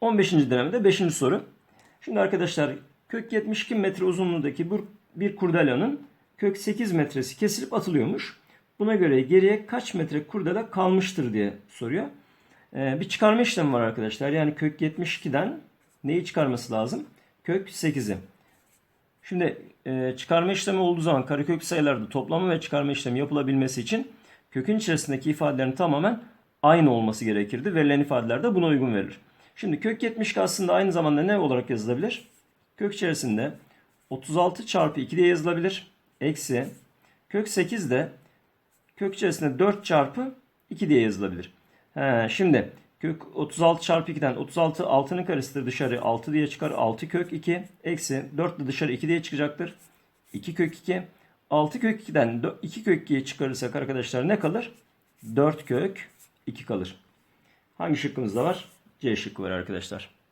15. denemede 5. soru. Şimdi arkadaşlar kök 72 metre uzunluğundaki bir, kurdelanın kök 8 metresi kesilip atılıyormuş. Buna göre geriye kaç metre kurdela kalmıştır diye soruyor. Ee, bir çıkarma işlemi var arkadaşlar. Yani kök 72'den neyi çıkarması lazım? Kök 8'i. Şimdi e, çıkarma işlemi olduğu zaman karekök sayılarda toplama ve çıkarma işlemi yapılabilmesi için kökün içerisindeki ifadelerin tamamen aynı olması gerekirdi. Verilen ifadeler de buna uygun verilir. Şimdi kök 72 aslında aynı zamanda ne olarak yazılabilir? Kök içerisinde 36 çarpı 2 diye yazılabilir. Eksi kök 8 de kök içerisinde 4 çarpı 2 diye yazılabilir. He, şimdi kök 36 çarpı 2'den 36 6'nın karesidir dışarı 6 diye çıkar. 6 kök 2 eksi 4 de dışarı 2 diye çıkacaktır. 2 kök 2 6 kök 2'den 2 kök 2'yi çıkarırsak arkadaşlar ne kalır? 4 kök 2 kalır. Hangi şıkkımızda var? C şıkkı var arkadaşlar.